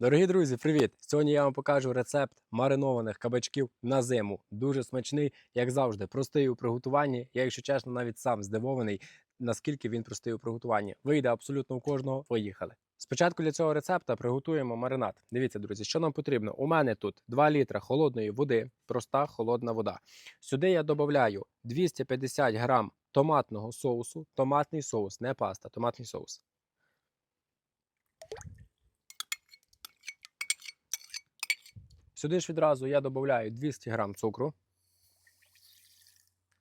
Дорогі друзі, привіт! Сьогодні я вам покажу рецепт маринованих кабачків на зиму. Дуже смачний, як завжди, простий у приготуванні. Я, якщо чесно, навіть сам здивований, наскільки він простий у приготуванні. Вийде абсолютно у кожного. Поїхали. Спочатку для цього рецепта приготуємо маринад. Дивіться, друзі, що нам потрібно. У мене тут 2 літра холодної води, проста холодна вода. Сюди я додаю 250 грам томатного соусу. Томатний соус, не паста, томатний соус. Сюди ж відразу я додаю 200 г цукру.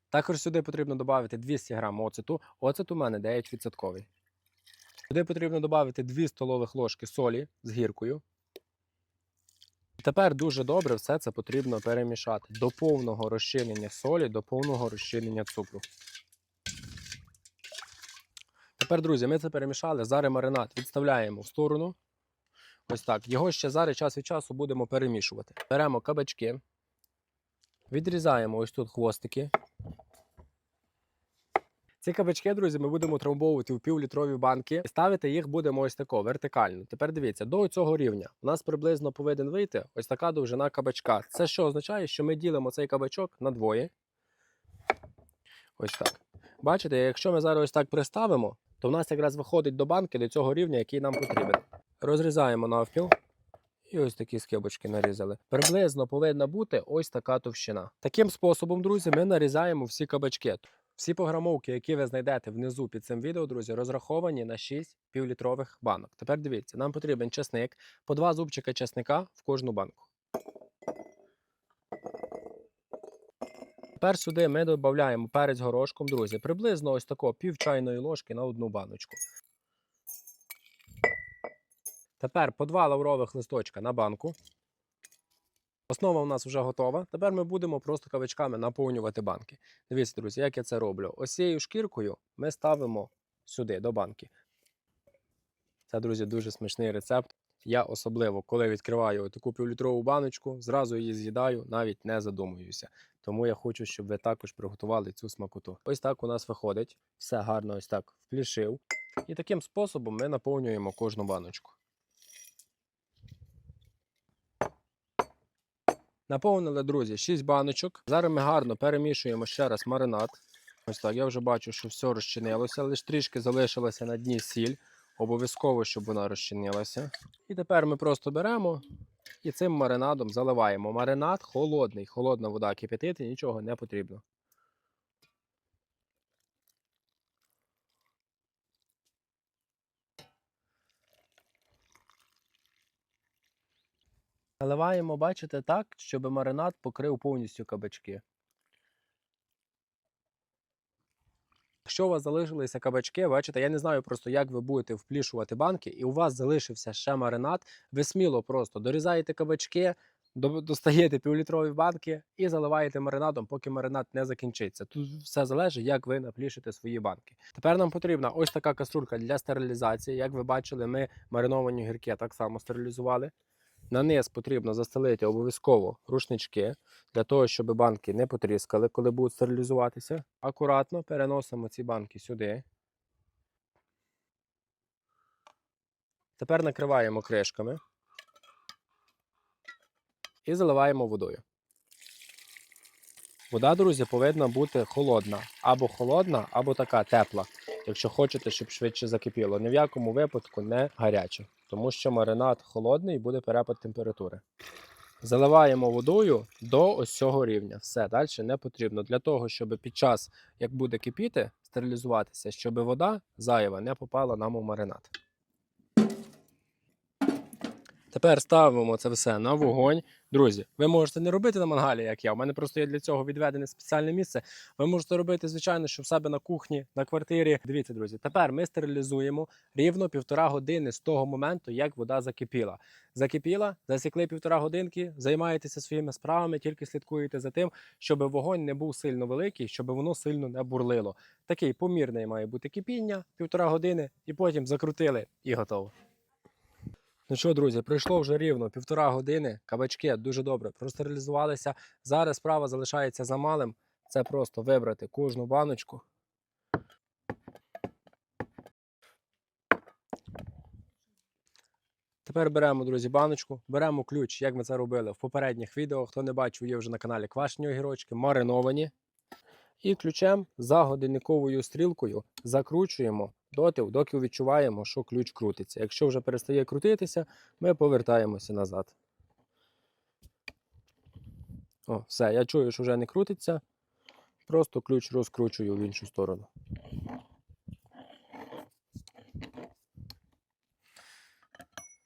Також сюди потрібно додати 200 г оцету. Оцет у мене 9%. Сюди потрібно додати 2 столових ложки солі з гіркою. Тепер дуже добре все це потрібно перемішати до повного розчинення солі, до повного розчинення цукру. Тепер, друзі, ми це перемішали. Зараз маринад відставляємо в сторону. Ось так. Його ще зараз час від часу будемо перемішувати. Беремо кабачки, відрізаємо ось тут хвостики. Ці кабачки, друзі, ми будемо трамбовувати в півлітрові банки. Ставити їх будемо ось тако, вертикально. Тепер дивіться, до цього рівня у нас приблизно повинен вийти ось така довжина кабачка. Це що означає, що ми ділимо цей кабачок на двоє. Ось так. Бачите, якщо ми зараз ось так приставимо, то в нас якраз виходить до банки до цього рівня, який нам потрібен. Розрізаємо навпіл. І ось такі скибочки нарізали. Приблизно повинна бути ось така товщина. Таким способом, друзі, ми нарізаємо всі кабачки. Всі програмовки, які ви знайдете внизу під цим відео, друзі, розраховані на 6 півлітрових банок. Тепер дивіться, нам потрібен чесник, по два зубчика чесника в кожну банку. Тепер сюди ми додаємо перець горошком, друзі, приблизно ось такого пів чайної ложки на одну баночку. Тепер по два лаврових листочка на банку. Основа у нас вже готова. Тепер ми будемо просто кавичками наповнювати банки. Дивіться, друзі, як я це роблю. Ось цією шкіркою ми ставимо сюди, до банки. Це, друзі, дуже смачний рецепт. Я особливо, коли відкриваю таку півлітрову баночку, зразу її з'їдаю, навіть не задумуюся. Тому я хочу, щоб ви також приготували цю смакоту. Ось так у нас виходить. Все гарно ось так вплішив. І таким способом ми наповнюємо кожну баночку. Наповнили, друзі, 6 баночок. Зараз ми гарно перемішуємо ще раз маринад. Ось так, я вже бачу, що все розчинилося, лише трішки залишилося на дні сіль. Обов'язково, щоб вона розчинилася. І тепер ми просто беремо і цим маринадом заливаємо. Маринад холодний, холодна вода кипятити, нічого не потрібно. Наливаємо, бачите, так, щоб маринад покрив повністю кабачки. Якщо у вас залишилися кабачки, бачите, я не знаю просто, як ви будете вплішувати банки, і у вас залишився ще маринад, ви сміло просто дорізаєте кабачки, достаєте півлітрові банки і заливаєте маринадом, поки маринад не закінчиться. Тут все залежить, як ви наплішите свої банки. Тепер нам потрібна ось така каструлька для стерилізації. Як ви бачили, ми мариновані гірки так само стерилізували. На низ потрібно застелити обов'язково рушнички для того, щоб банки не потріскали, коли будуть стерилізуватися. Акуратно переносимо ці банки сюди. Тепер накриваємо кришками і заливаємо водою. Вода, друзі, повинна бути холодна. Або холодна, або така тепла, якщо хочете, щоб швидше закипіло. Ні в якому випадку не гаряче, тому що маринад холодний і буде перепад температури. Заливаємо водою до ось цього рівня. Все, далі не потрібно. Для того, щоб під час, як буде кипіти, стерилізуватися, щоб вода зайва не попала нам у маринад. Тепер ставимо це все на вогонь. Друзі, ви можете не робити на мангалі, як я. У мене просто є для цього відведене спеціальне місце. Ви можете робити, звичайно, що в себе на кухні, на квартирі. Дивіться, друзі, тепер ми стерилізуємо рівно півтора години з того моменту, як вода закипіла. Закипіла, засікли півтора годинки, займаєтеся своїми справами, тільки слідкуєте за тим, щоб вогонь не був сильно великий, щоб воно сильно не бурлило. Такий помірний має бути кипіння, півтора години, і потім закрутили і готово. Ну що, друзі, пройшло вже рівно півтора години. Кабачки дуже добре простерилізувалися. Зараз справа залишається за малим. Це просто вибрати кожну баночку. Тепер беремо, друзі, баночку, беремо ключ, як ми це робили в попередніх відео. Хто не бачив, є вже на каналі квашені огірочки, мариновані. І ключем за годинниковою стрілкою закручуємо доти, доки відчуваємо, що ключ крутиться. Якщо вже перестає крутитися, ми повертаємося назад. О, все, я чую, що вже не крутиться. Просто ключ розкручую в іншу сторону.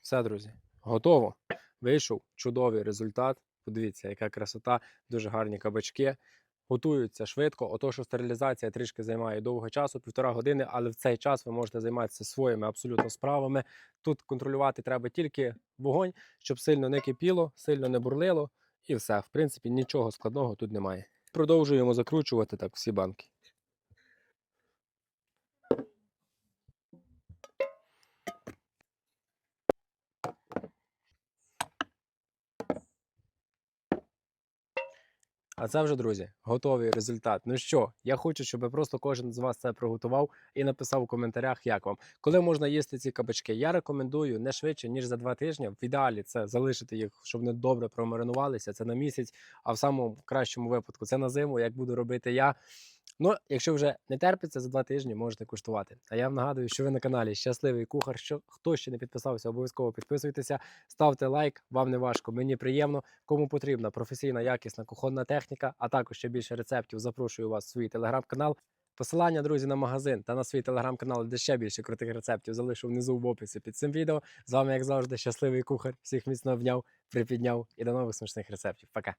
Все, друзі, готово. Вийшов чудовий результат. Подивіться, яка красота, дуже гарні кабачки. Готуються швидко. Ото, що стерилізація трішки займає довго часу, півтора години, але в цей час ви можете займатися своїми абсолютно справами. Тут контролювати треба тільки вогонь, щоб сильно не кипіло, сильно не бурлило, і все. В принципі, нічого складного тут немає. Продовжуємо закручувати так всі банки. А це вже, друзі, готовий результат. Ну що, я хочу, щоб просто кожен з вас це приготував і написав у коментарях, як вам. Коли можна їсти ці кабачки? Я рекомендую не швидше, ніж за два тижні. В ідеалі це залишити їх, щоб вони добре промаринувалися. Це на місяць, а в самому кращому випадку це на зиму, як буду робити я. Ну, якщо вже не терпиться, за два тижні можете куштувати. А я вам нагадую, що ви на каналі Щасливий Кухар. Що хто ще не підписався, обов'язково підписуйтеся, ставте лайк, вам не важко, мені приємно. Кому потрібна професійна, якісна кухонна техніка, а також ще більше рецептів, запрошую вас в свій телеграм-канал. Посилання, друзі, на магазин та на свій телеграм-канал, де ще більше крутих рецептів, залишу внизу в описі під цим відео. З вами, як завжди, щасливий кухар. Всіх міцно обняв, припідняв і до нових смачних рецептів. Пока!